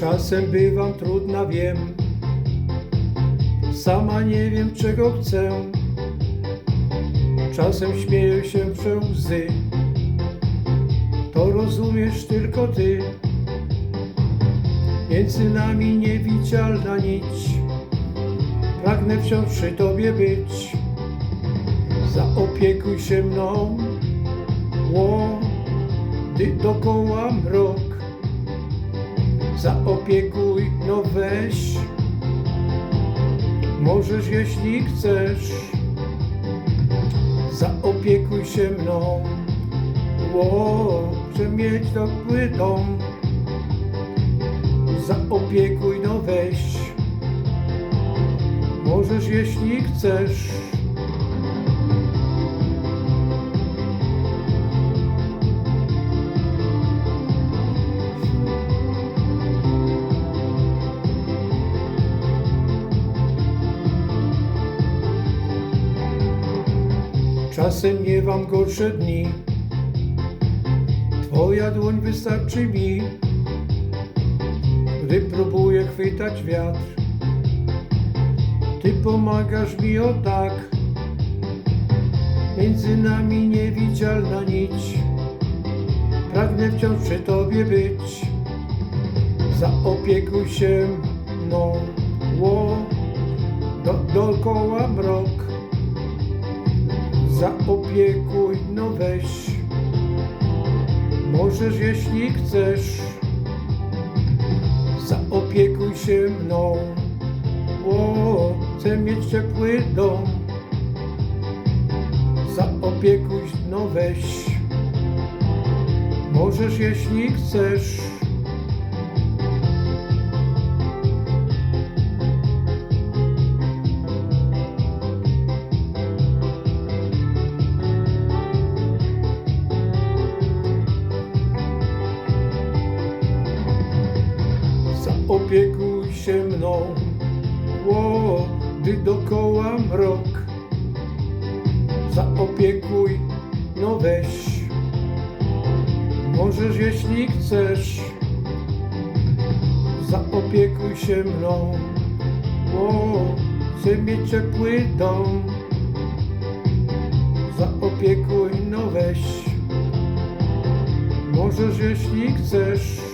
Czasem bywam trudna, wiem. Sama nie wiem, czego chcę. Czasem śmieję się przez łzy. To rozumiesz tylko ty. Między nami niewidzialna nić. Pragnę wciąż przy tobie być. Zaopiekuj się mną. Ło, ty dokoła mrok. Zaopiekuj, no weź. Możesz, jeśli chcesz. Zaopiekuj się mną. Ło, chcę mieć topły dom. Zaopiekuj, no weź. Możesz, jeśli chcesz. Czasem miewam gorsze dni. Twoja dłoń wystarczy mi, gdy próbuję chwytać wiatr. Ty pomagasz mi o tak, między nami niewidzialna nić. Pragnę wciąż przy Tobie być, zaopiekuj się mną, ło, do, dookoła mrok. Zaopiekuj, no weź, możesz jeśli chcesz. Zaopiekuj się mną, o, chcę mieć ciepły dom. Zaopiekuj, no weź, możesz jeśli chcesz. Zaopiekuj się mną, o, gdy dokoła mrok. Zaopiekuj, no weź, możesz jeśli chcesz. Zaopiekuj się mną, o, chcę mieć ciepły dom. Zaopiekuj, no weź, możesz jeśli chcesz.